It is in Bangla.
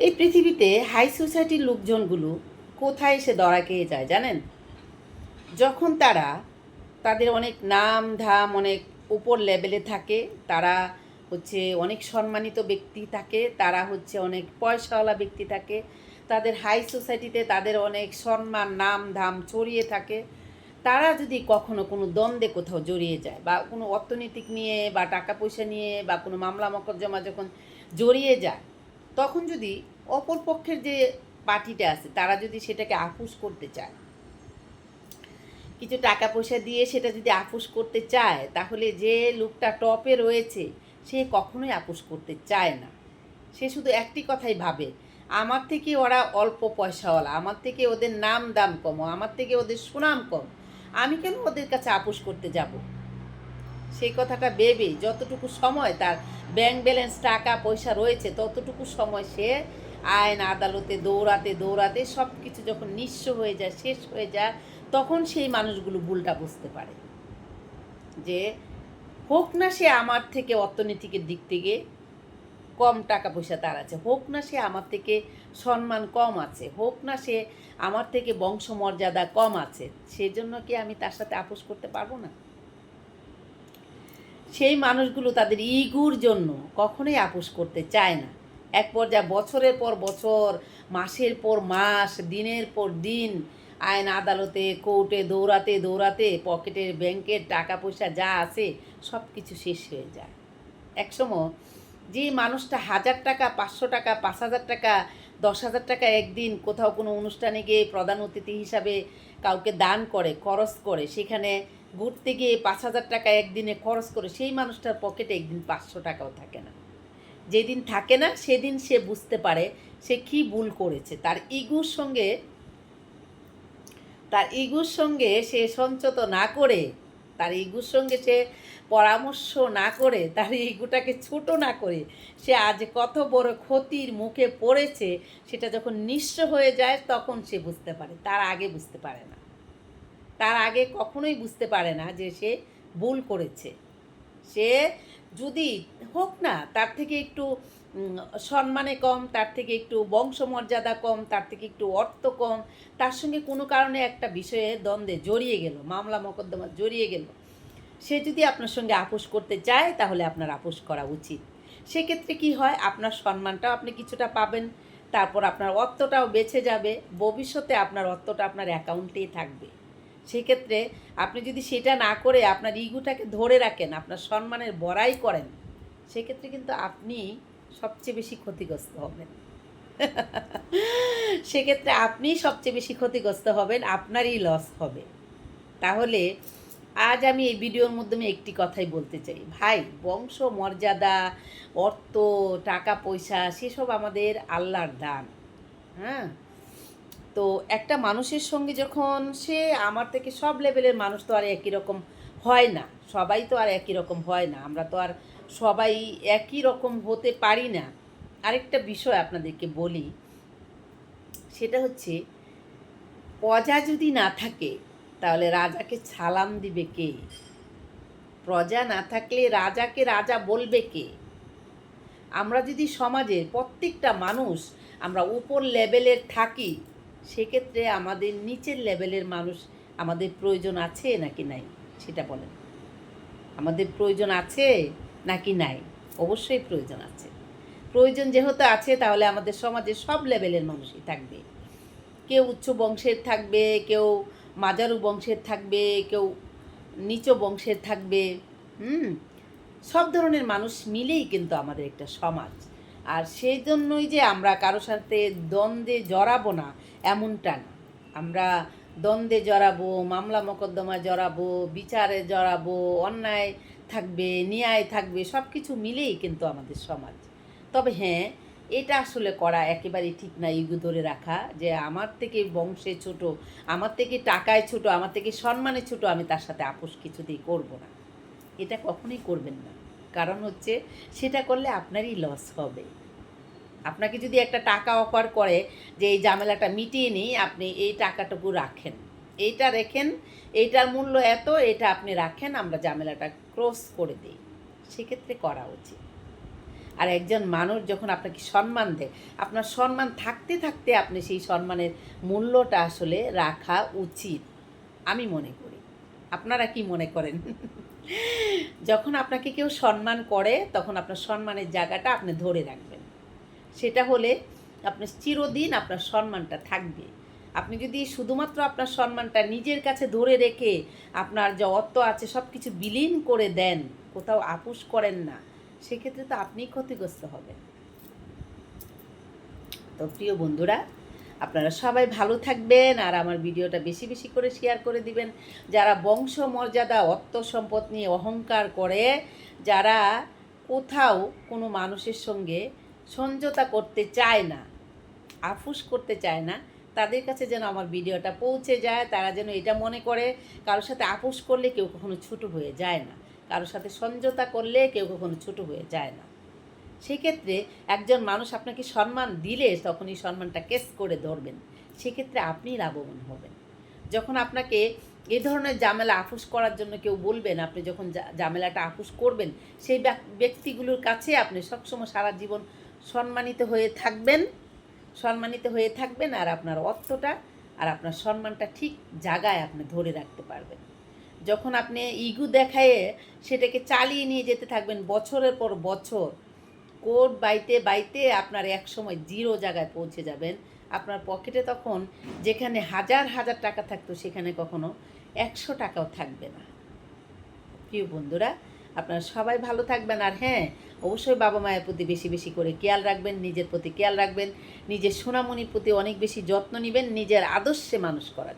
এই পৃথিবীতে হাই সোসাইটির লোকজনগুলো কোথায় এসে দড়া খেয়ে যায় জানেন? যখন তারা তাদের অনেক নাম ধাম অনেক উপর লেভেলে থাকে, তারা হচ্ছে অনেক সম্মানিত ব্যক্তি থাকে, তারা হচ্ছে অনেক পয়সাওয়ালা ব্যক্তি থাকে, তাদের হাই সোসাইটিতে তাদের অনেক সম্মান, নাম ধাম ছড়িয়ে থাকে। তারা যদি কখনো কোনো দ্বন্দ্বে কোথাও জড়িয়ে যায় বা কোনো অর্থনৈতিক নিয়ে বা টাকা পয়সা নিয়ে বা কোনো মামলা মকদ্দমা যখন জড়িয়ে যায় তখন যদি অপর পক্ষের যে পার্টিটা আছে, তারা যদি সেটাকে আপুস করতে চায়, কিছু টাকা পয়সা দিয়ে সেটা যদি আপুস করতে চায়, তাহলে যে লোকটা টপে রয়েছে, সে কখনোই আপুস করতে চায় না। সে শুধু একটি কথাই ভাবে, আমার থেকে ওরা অল্প পয়সাওয়ালা, আমার থেকে ওদের নাম দাম কম, আমার থেকে ওদের সুনাম কম, আমি কেন ওদের কাছে আপুস করতে যাব? সেই কথাটা ভেবে যতটুকু সময় তার ব্যাংক ব্যালেন্স টাকা, পয়সা রয়েছে, ততটুকু সময় সে আইন আদালতে দৌড়াতে দৌড়াতে সব কিছু যখন নিঃস্ব হয়ে যায়, শেষ হয়ে যায়, তখন সেই মানুষগুলো ভুলটা বুঝতে পারে। যে হোক না সে আমার থেকে অর্থনীতিকের দিক থেকে কম টাকা পয়সা তার আছে, হোক না সে আমার থেকে সম্মান কম আছে, হোক না সে আমার থেকে বংশমর্যাদা কম আছে সেই জন্য কি আমি তার সাথে আপোষ করতে পারব না? সেই মানুষগুলো তাদের ইগুর জন্য কখনোই আপোষ করতে চায় না। এক পর্যায়ে বছরের পর বছর, মাসের পর মাস, দিনের পর দিন আইন আদালতে, কোর্টে, দৌড়াতে দৌড়াতে, পকেটের ব্যাংকের টাকা পয়সা যা আছে সব কিছু শেষ হয়ে যায়। একসময় যে মানুষটা হাজার টাকা, পাঁচশো টাকা, পাঁচ হাজার টাকা, দশ হাজার টাকা একদিন কোথাও কোনো অনুষ্ঠানে গিয়ে প্রধান অতিথি হিসাবে কাউকে দান করে, খরচ করে, সেখানে ঘুরতে গিয়ে পাঁচ হাজার টাকা একদিনে খরচ করে সেই মানুষটার পকেটে একদিন পাঁচশো টাকাও থাকে না। যেদিন থাকে না, সেদিন সে বুঝতে পারে সে কি ভুল করেছে। তার ইগুর সঙ্গে, তার ইগুর সঙ্গে সে সঞ্চত না করে, তার ইগুর সঙ্গে সে পরামর্শ না করে, তার ইগুটাকে ছোট না করে, সে আজ কত বড় ক্ষতির মুখে পড়েছে, সেটা যখন নিঃস্ব হয়ে যায়, তখন সে বুঝতে পারে। তার আগে বুঝতে পারে না। তার আগে কখনোই বুঝতে পারে না যে সে ভুল করেছে। সে যদি হোক না, তার থেকে একটু সম্মানে কম, তার থেকে একটু বংশমর্যাদা কম, তার থেকে একটু অর্থ কম, তার সঙ্গে কোনো কারণে একটা বিষয়ে দ্বন্দ্বে জড়িয়ে গেল, মামলা মোকদ্দমা জড়িয়ে গেল। সে যদি আপনার সঙ্গে আপোষ করতে চায়, তাহলে আপনার আপোষ করা উচিত। সেক্ষেত্রে কি হয়, আপনার সম্মানটাও আপনি কিছুটা পাবেন, তারপর আপনার অর্থটাও বেঁচে যাবে, ভবিষ্যতে আপনার অর্থটা আপনার অ্যাকাউন্টেই থাকবে। সেক্ষেত্রে আপনি যদি সেটা না করে আপনার ইগুটাকে ধরে রাখেন, আপনার সম্মানের বড়াই করেন, সেক্ষেত্রে কিন্তু আপনি সবচেয়ে বেশি ক্ষতিগ্রস্ত হবেন। সেক্ষেত্রে আপনি সবচেয়ে বেশি ক্ষতিগ্রস্ত হবেন, আপনারই লস হবে। তাহলে আজ আমি এই ভিডিওর মাধ্যমে একটি কথাই বলতে চাই। ভাই, বংশ, মর্যাদা, অর্থ, টাকা, পয়সা, সেসব আমাদের আল্লাহর দান হ্যাঁ? তো একটা মানুষের সঙ্গে যখন সে আমার থেকে সব লেভেলের মানুষ তো আর একই রকম হয় না। সবাই তো আর একই রকম হয় না। আমরা তো আর সবাই একই রকম হতে পারি না। আরেকটা বিষয় আপনাদেরকে বলি, সেটা হচ্ছে, প্রজা যদি না থাকে, তাহলে রাজাকে সালাম দিবে কে? প্রজা না থাকলে রাজাকে রাজা বলবে কে? আমরা যদি সমাজের প্রত্যেকটা মানুষ আমরা উপর লেভেলের থাকি সেক্ষেত্রে আমাদের নিচের লেভেলের মানুষ আমাদের প্রয়োজন আছে নাকি নাই? সেটা বলেন। আমাদের প্রয়োজন আছে নাকি নাই? অবশ্যই প্রয়োজন আছে। প্রয়োজন যেহেতু আছে, তাহলে আমাদের সমাজে সব লেভেলের মানুষই থাকবে। কেউ উচ্চ বংশের থাকবে, কেউ মাজারু বংশের থাকবে, কেউ নিচ বংশের থাকবে, হুম? সব ধরনের মানুষ মিলেই কিন্তু আমাদের একটা সমাজ। আর সেই জন্যই যে আমরা কারোর সাথে দ্বন্দ্বে জড়াবো না, এমনটা না। আমরা দ্বন্দ্বে জড়াবো, মামলা মোকদ্দমা জড়াবো, বিচারে জড়াবো, অন্যায় থাকবে, ন্যায় থাকবে সব কিছু মিলেই কিন্তু আমাদের সমাজ। তবে হ্যাঁ এটা আসলে করা একেবারেই ঠিক না ইগু ধরে রাখা, যে আমার থেকে বংশে ছোট, আমার থেকে টাকায় ছোট, আমার থেকে সম্মানে ছোট আমি তার সাথে আপোষ কিছুতেই করব না। এটা কখনোই করবেন না। কারণ হচ্ছে সেটা করলে আপনারই লস হবে। আপনাকে যদি একটা টাকা অফার করে যে এই ঝামেলাটা মিটিয়ে নিই, আপনি এই টাকাটুকু রাখেন। এইটা রেখেন এইটার মূল্য এত, এটা আপনি রাখেন, আমরা ঝামেলাটা ক্রস করে দিই। সেক্ষেত্রে করা উচিত। আর একজন মানুষ যখন আপনাকে সম্মান দেয়, আপনার সম্মান থাকতে থাকতে আপনি সেই সম্মানের মূল্যটা আসলে রাখা উচিত, আমি মনে করি। আপনারা কি মনে করেন? যখন আপনাকে কেউ সম্মান করে, তখন আপনার সম্মানের জায়গাটা আপনি ধরে রাখবেন। সেটা হলে আপনার চিরদিন আপনার সম্মানটা থাকবে। আপনি যদি শুধুমাত্র আপনার সম্মানটা নিজের কাছে ধরে রেখে আপনার যে অর্থ আছে সব কিছু বিলীন করে দেন, কোথাও আপোষ করেন না, সেক্ষেত্রে তো আপনিই ক্ষতিগ্রস্ত হবেন। তো প্রিয় বন্ধুরা আপনারা সবাই ভালো থাকবেন আর আমার ভিডিওটা বেশি বেশি করে শেয়ার করে দিবেন। যারা বংশ মর্যাদা অর্থ সম্পদ নিয়ে অহংকার করে, যারা কোথাও কোনো মানুষের সঙ্গে সমঝোতা করতে চায় না আফুস করতে চায় না, তাদের কাছে যেন আমার ভিডিওটা পৌঁছে যায়, তারা যেন এটা মনে করে, কারোর সাথে আপোষ করলে কেউ কখনো ছোটো হয়ে যায় না। কারোর সাথে সমঝোতা করলে কেউ কখনো ছোটো হয়ে যায় না। সেক্ষেত্রে একজন মানুষ আপনাকে সম্মান দিলে তখন এই সম্মানটা কেস করে ধরবেন। সেক্ষেত্রে আপনি লাভবান হবেন। যখন আপনাকে এ ধরনের জামেলা আফুস করার জন্য কেউ বলবেন, আপনি যখন জা- ঝামেলাটা আফুস করবেন, সেই ব্যক- ব্যক্তিগুলোর কাছে আপনি সবসময় সারা জীবন সম্মানিত হয়ে থাকবেন, সম্মানিত হয়ে থাকবেন আর আপনার অর্থটা আর আপনার সম্মানটা ঠিক জায়গায় আপনি ধরে রাখতে পারবেন। যখন আপনি ইগু দেখায়ে সেটাকে চালিয়ে নিয়ে যেতে থাকবেন বছরের পর বছর কোট বাইতে বাইতে আপনার এক সময় জিরো জায়গায় পৌঁছে যাবেন। আপনার পকেটে তখন যেখানে হাজার হাজার টাকা থাকতো সেখানে কখনো একশো টাকাও থাকবে না। প্রিয় বন্ধুরা, আপনারা সবাই ভালো থাকবেন আর হ্যাঁ অবশ্যই বাবা মায়ের প্রতি বেশি বেশি করে খেয়াল রাখবেন, নিজের প্রতি খেয়াল রাখবেন, নিজের সোনামণির প্রতি অনেক বেশি যত্ন নেবেন, নিজের আদর্শে মানুষ করার